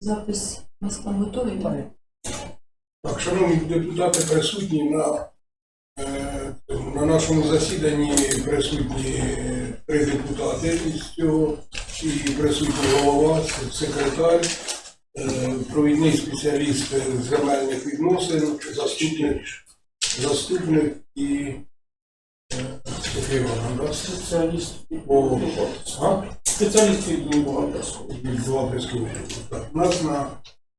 Запис у вас там готовий? так? Так, шановні депутати, присутні на, е, на нашому засіданні присутні три депутати із цього, і присутній голова, секретар, е, провідний спеціаліст земельних відносин, заступник, заступник і Івановна, да? Спеціаліст По-? Спеціаліст від бухгалтерського. від бухгалтерського. Так, у нас на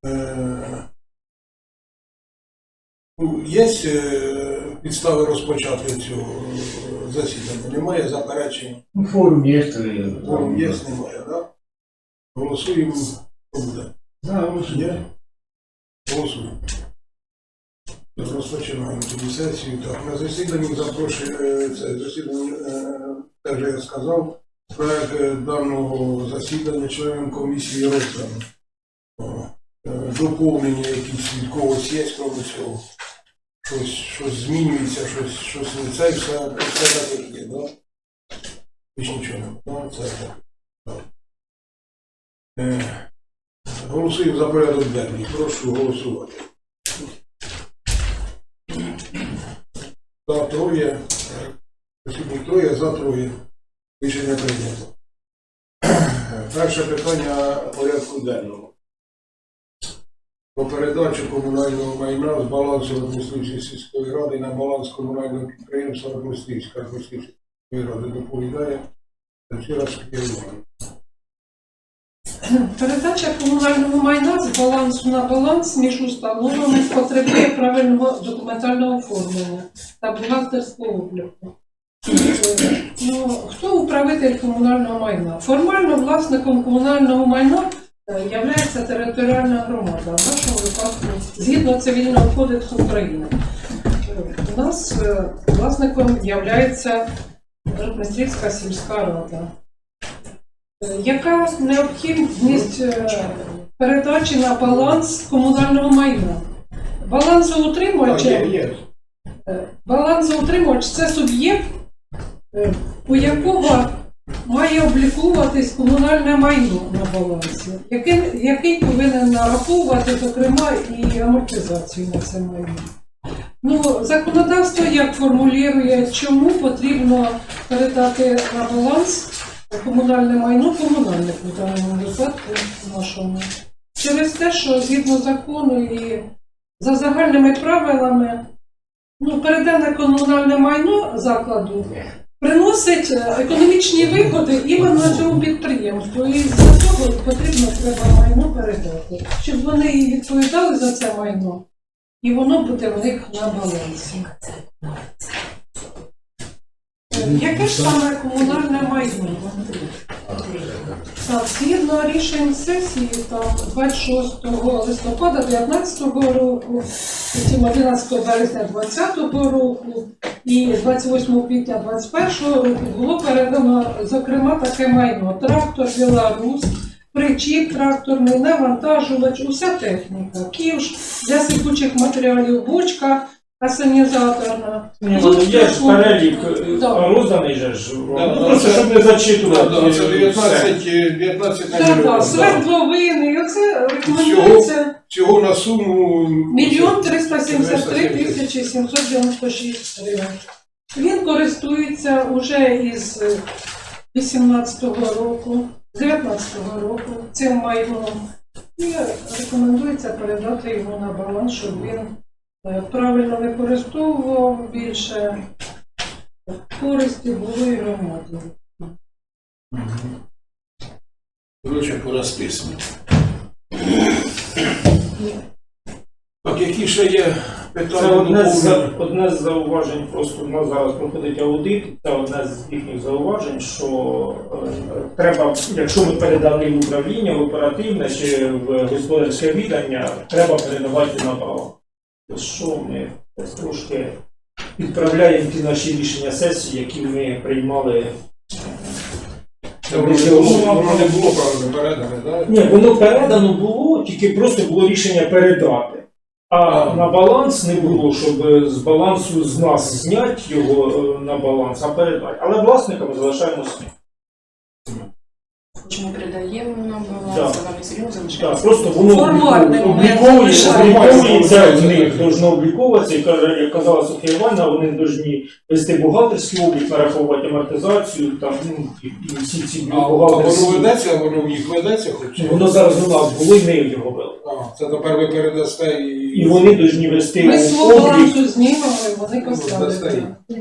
е, ну, є е, підстави розпочати цього е, засідання? Немає заперечень? Ну, форум є, то є. Форум є, немає, так? Да? Голосуємо. Буде? Да, ось Голосуємо. Розпочинаємо тоді сесію. Так, на засіданні запрошую, е, це засідання, е, те вже я сказав, проект е, даного засідання членам комісії розданий. Доповнення якісь від когось є, крім цього. Щось, щось змінюється, щось, щось не це, все, все так як є, да? Більш нічого да? це так. Голосуємо за порядок денний. Прошу голосувати. троє. е, Присутні троє, за троє. Рішення прийнято. Перше питання порядку денного. Про передачу комунального майна з балансу Радмислівської сільської ради на баланс комунального підприємства Радмислівська Радмислівської сільської ради доповідає Тетяна Івановна. Передача комунального майна з балансу на баланс між установами потребує правильного документального оформлення та бухгалтерського обліку. Ну, хто управитель комунального майна? Формально власником комунального майна е, являється територіальна громада, в нашому випадку згідно цивільного кодексу України. У нас е, власником являється Ротмістрівська сільська рада. Яка необхідність е, передачі на баланс комунального майна? Балансоутримувач, е, балансоутримувач це суб'єкт, е, у якого має облікуватись комунальне майно на балансі, який, який повинен нараховувати, зокрема, і амортизацію на це майно. Ну, законодавство як формулює, чому потрібно передати на баланс комунальне майно комунальних у даному нашому. Через те, що згідно закону і за загальними правилами, ну, передане комунальне майно закладу приносить е, економічні вигоди іменно цьому підприємству. І за цього потрібно треба майно передати, щоб вони і відповідали за це майно, і воно буде в них на балансі. Яке ж саме комунальне майно? Так, згідно рішень сесії там 26 листопада 2019 року, потім 11 березня 2020 року і 28 квітня 2021 року було передано, зокрема, таке майно. Трактор Білорус, причіп тракторний, навантажувач, уся техніка, ківш для сипучих матеріалів, бочка асанізаторна. Ні, ну, є ж перелік е, Да. розданий же ж. Да, Ну, да, просто це- щоб не зачитувати. так, це е, 19, все. е, 19 Так, так, свердловини, і оце рекомендується. Всього на суму Мільйон 373 тисячі 796 гривень. Він користується уже із 18-го року, 19-го року цим майном. І рекомендується передати його на баланс, щоб він е, правильно використовував більше користі було і громаді. Коротше, по розписані. Так, які ще є Це одне з, одне з зауважень, просто в нас зараз проходить аудит, це одне з їхніх зауважень, що е, треба, якщо ми передали в управління, в оперативне чи в господарське віддання, треба передавати на право. Що ми трошки підправляємо ті наші рішення сесії, які ми приймали. Воно не було, правильно передане, так? Ні, воно передано було, тільки просто було рішення передати. А на баланс не було, щоб з балансу з нас зняти його е, на баланс, а передати. Але власниками залишаємося. Ми передаємо на Да. баланс, а вони все одно Так, залишаються. просто воно обліковується, в них должно обліковуватися, і каже, як казала Софія Івановна, вони повинні вести бухгалтерський облік, нараховувати амортизацію, там, ну, і, і всі ці А, а воно бухгалтерські. ведеться, воно в них ведеться хоч? Воно зараз у нас було, і ми його вели. А, це тепер ви передасте і... І вони повинні вести Ми з облік. балансу знімемо, і вони Достає. поставлять. Ну,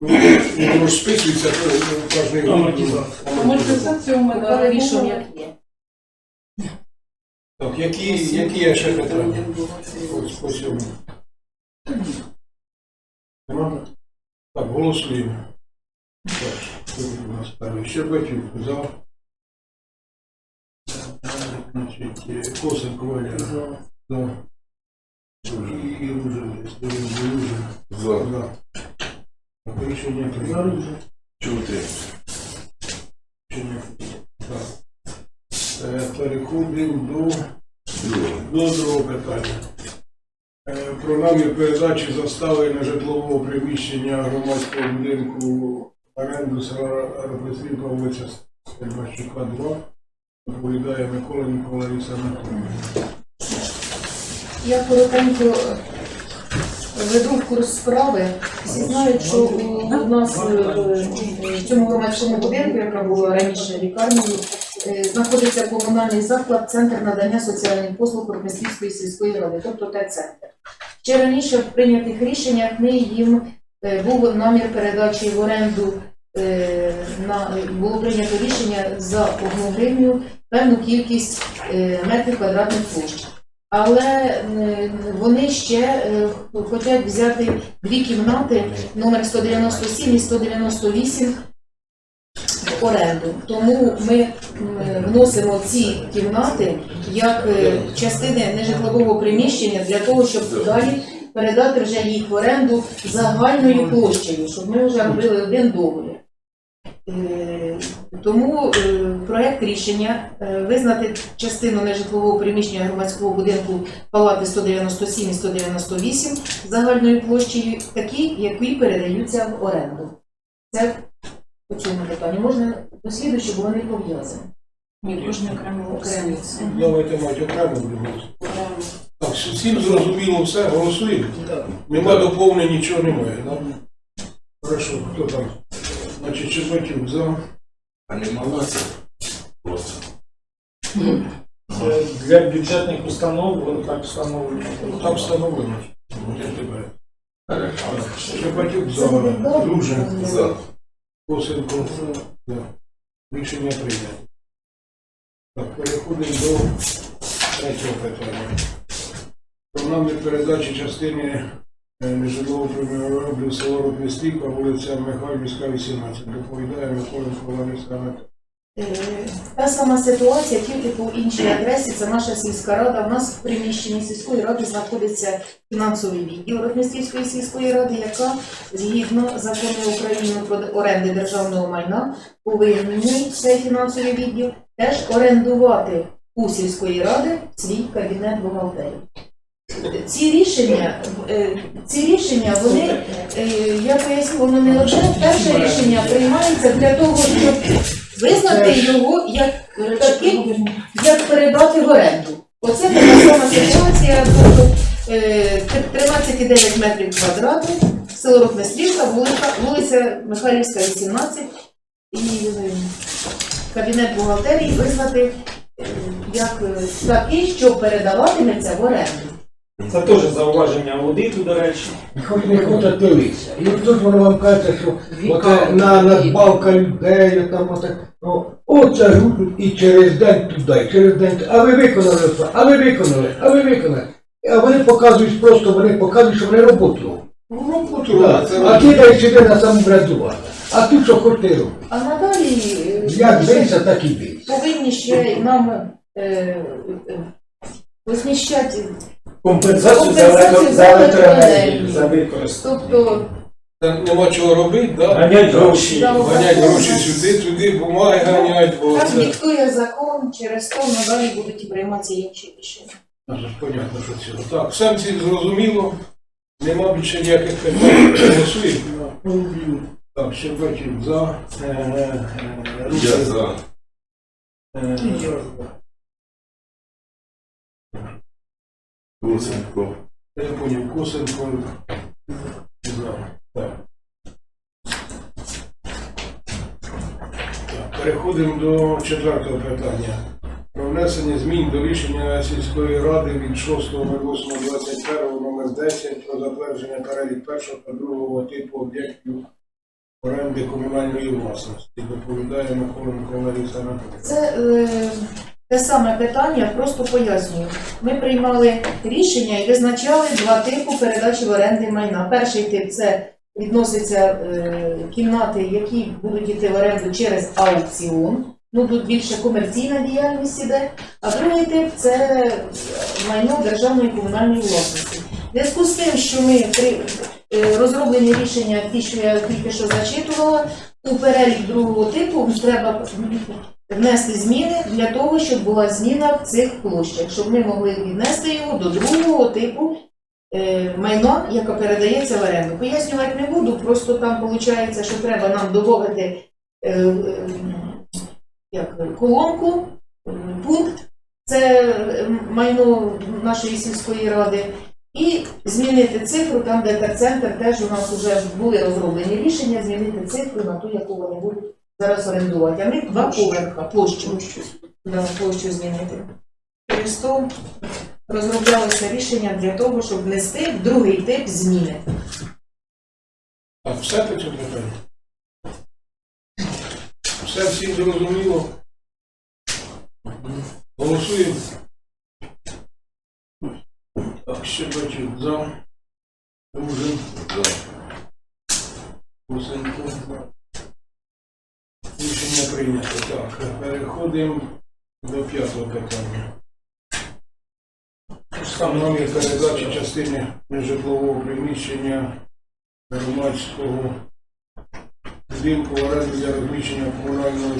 воно ж списується то, кожний Амортизація. У мене рішення є. Так, які, які є ще питання? По цьому. Нема? Так, голосуємо. Так, хто у нас перший? Щербатюк, за. Значить, е, Косенко Валерій. За. І Ружин, Ружин. За. Рішення прийнято. Чути. Рішення. Е, Переходимо до до другого питання. Е, Про намір передачі застави на житлового приміщення громадського будинку оренду села Ропецрівка, вулиця Стельмащука, 2. Доповідає Миколенко Лариса Анатолійовна. Я коротенько веду курс справи. Всі знають, що у нас е, в цьому громадському будинку, яка була раніше лікарнею, знаходиться комунальний заклад, центр надання соціальних послуг Рокміслівської сільської ради, тобто Т-центр. Ще раніше в прийнятих рішеннях ми їм е, був намір передачі в оренду. е, На було прийнято рішення за одну гривню певну кількість метрів квадратних площ але вони ще е, хочуть взяти дві кімнати номер 197 і 198 в оренду. Тому ми вносимо ці кімнати як е, частини нежитлового приміщення для того, щоб далі передати вже їх в оренду загальною площею, щоб ми вже робили один договір. Е, Тому е, проект рішення е, визнати частину нежитлового приміщення громадського будинку палати 197 і 198 загальною площею такі, які передаються в оренду. Це по цьому питанню. Можна досліду, щоб вони пов'язані. Ні, кожен окремо Окремо. Давайте мати окремо будемо. Так, всім зрозуміло все, голосуємо? Нема доповнень, нічого немає, так? Хорошо, хто там? Значить, Щербатюк за. А нема нас. Просто. Це Для бюджетних установ воно так встановлено. Там встановлено. Я тебе. Щербатюк за. Дружин. За. Косенко. За. Рішення прийнято. Так, переходимо до третього питання. Про намір передачі частини нежитлового приміщення село Ротмістрівка, вулиця Михайлівська, 18. Доповідає Лариса Анатолійовна. Е, Та сама ситуація, тільки по іншій адресі. Це наша сільська рада. У нас в приміщенні сільської ради знаходиться фінансовий відділ Ротмістрівської сільської ради, яка згідно закону України про оренди державного майна повинні цей фінансовий відділ теж орендувати у сільської ради свій кабінет бухгалтерії. Ці рішення, е, ці рішення, вони, е, я поясню, воно не одне. Перше рішення приймається для того, щоб визнати його як таким, як передати в оренду. Оце така сама ситуація, тобто е, 13,9 метрів квадратних, село Рокместрівка, вулиця, вулиця Михайлівська, 18, і е, кабінет бухгалтерії визнати е, як е, такий, що передаватиметься в оренду. Це теж зауваження аудиту, до речі. Хоч не хочуть дивитися. І тут воно вам каже, що оте на надбавка людей, там отак, ну, оце рухуть і через день туди, і через день. туди. А ви виконали це, а ви виконали, а ви виконали. А вони показують просто, вони показують, що вони роботу роблять. Ну, роботу це А кидай сюди на самоврядування. А тут що хоч ти робиш? А надалі е, Як бийся, так і бийся. повинні ще нам е, е, розміщати Компенсацію за Компенсацію електро- за електроенергію, за використання. Тобто нема чого робити, да? Ганять гроші. Да. Ганять гроші сюди, туди, бумаги ганять, бо так це... диктує закон, через то надалі будуть і прийматися інші рішення. Понятно, що це. Так, всім ці зрозуміло. Нема більше ніяких питань. Голосуємо. Так, Щербачів за. Е, е, е, Я за. е, Курсенко. Я поняв, Косенко. За. Так. Так, Переходимо до четвертого питання. Про внесення змін до рішення сільської ради від 6.08.21 номер 10 про затвердження перелік першого та другого типу об'єктів оренди комунальної власності. Доповідає Миколенко Лариса Анатолійовна. Це е, те саме питання, просто пояснюю. Ми приймали рішення і визначали два типи передачі в оренди майна. Перший тип це відноситься е, кімнати, які будуть йти в оренду через аукціон. Ну тут більше комерційна діяльність іде. А другий тип це майно державної комунальної власності. В зв'язку з тим, що ми при е, розроблені рішення, ті, що я тільки що зачитувала, у перелік другого типу треба внести зміни для того, щоб була зміна в цих площах, щоб ми могли віднести його до другого типу е, майна, яке передається в оренду. Пояснювати не буду, просто там виходить, що треба нам додати е, е, колонку, пункт, це майно нашої сільської ради. І змінити цифру там, де терцентр, теж у нас вже були розроблені рішення, змінити цифру на ту, яку вони будуть зараз орендувати. А них два поверха, площу. Да, площу змінити. Через то розроблялося рішення для того, щоб внести в другий тип зміни. Так, все по цьому питанню? Все всім зрозуміло? Голосуємо? Так, Щербачів за. Дружин. За. Кусенко. Рішення прийнято. Так, переходимо до п'ятого питання. Встановлення передачі частини нежитлового приміщення громадського будинку в оренду для розміщення комунального.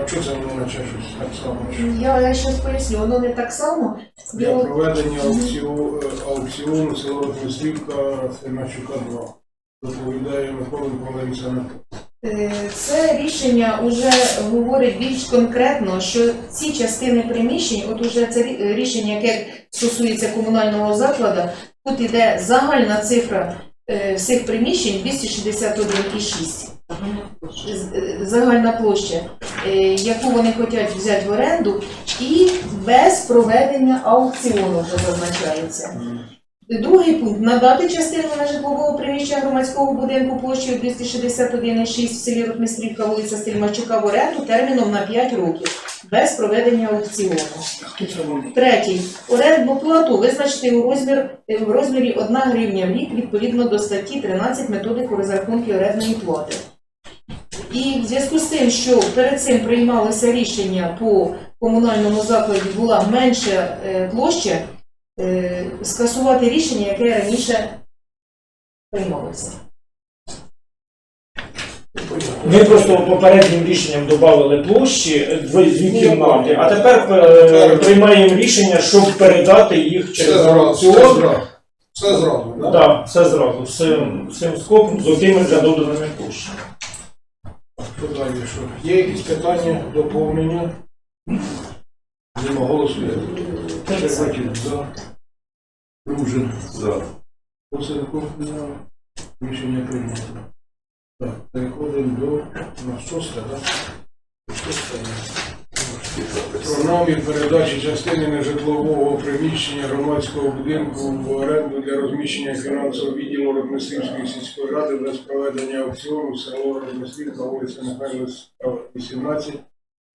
А чого це воно наче щось так само? що Я, я щось поясню, воно не так само. Для Діло- проведення аукціону, аукціону село Мислівка Семачука 2. Доповідає Миколенко. Е, Це рішення вже говорить більш конкретно, що ці частини приміщень, от уже це рішення, яке стосується комунального закладу, тут іде загальна цифра е, всіх приміщень 261,6. З- е, Загальна площа, е, яку вони хочуть взяти в оренду, і без проведення аукціону вже зазначається. Другий пункт надати частину нежитлового приміщення громадського будинку площею 261,6 в селі Ротмістрівка, вулиця Стельмачука в оренду терміном на 5 років без проведення аукціону. Третій. Орендну плату визначити у розмір, в розмірі 1 гривня в рік відповідно до статті 13 методику розрахунки орендної плати. І в зв'язку з тим, що перед цим приймалося рішення по комунальному закладі була менша е, площа, е, скасувати рішення, яке раніше приймалося. Ми просто попереднім рішенням додали площі дві дві кімнати, а тепер е, приймаємо рішення, щоб передати їх Все через зразу, все аукціон. зразу. Все зразу, так? Так, все зразу, всім, всім скопом, з отими вже доданими площами. Що? Є якісь питання, доповнення? Нема голосуємо. Щербачів за. Дружин. За. За. Рішення прийнято. Так, переходимо до на шосте, так? Про намір передачі частини нежитлового приміщення громадського будинку в оренду для розміщення фінансового відділу Родмислівської сільської ради без проведення аукціону село Родмислівка, вулиця Михайло 18,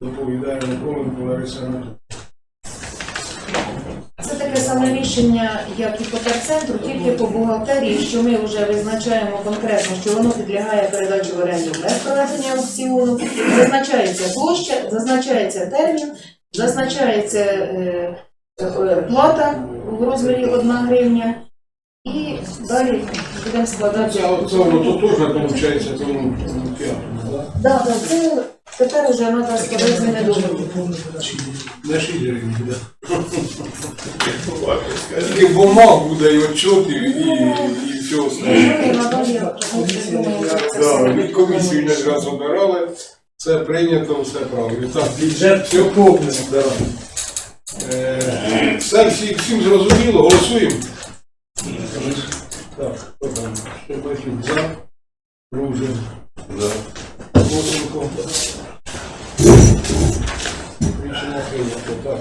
доповідає Миколенко Лариса Анатолійовна. Рішення, як і по терцентру, тільки по бухгалтерії, що ми вже визначаємо конкретно, що воно підлягає передачі в оренду без проведення аукціону. Зазначається площа, зазначається термін, зазначається е, е, плата в розмірі 1 гривня. І далі будемо складати. Це, це теж виходить тому тому п'ятому, так? Да, це тепер вже треба складати зміни до На 6 гривень буде. Тільки бумаг буде і отчетів, і, і все остальне. Ну, комісію не раз обирали. Все прийнято, все правильно. Так, Бюджет все повний. Да. Е, Все, всі, всім зрозуміло, голосуємо. Так, хто там? Щербаків за, Ружин, За. Лосенко. Рішення прийнято, так.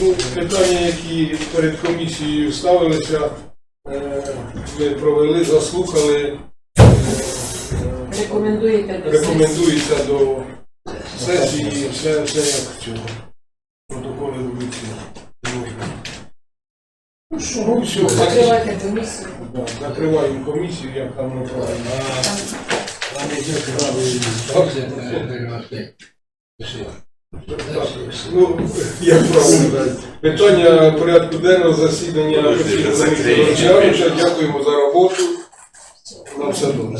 Ну, питання, які перед комісією ставилися, е, ми провели, заслухали. Е, Рекомендуєте до сесії. Рекомендується до сесії, все, все як в цьому. Протоколи вулиці. Ну що, ну все, Закривайте комісію. да, закриваємо комісію, як там неправильно. Там іде правий, там це, е, Так, Ну, як правильно. Питання порядку денного засідання Подожди, комісії Дякуємо за роботу. На все добре.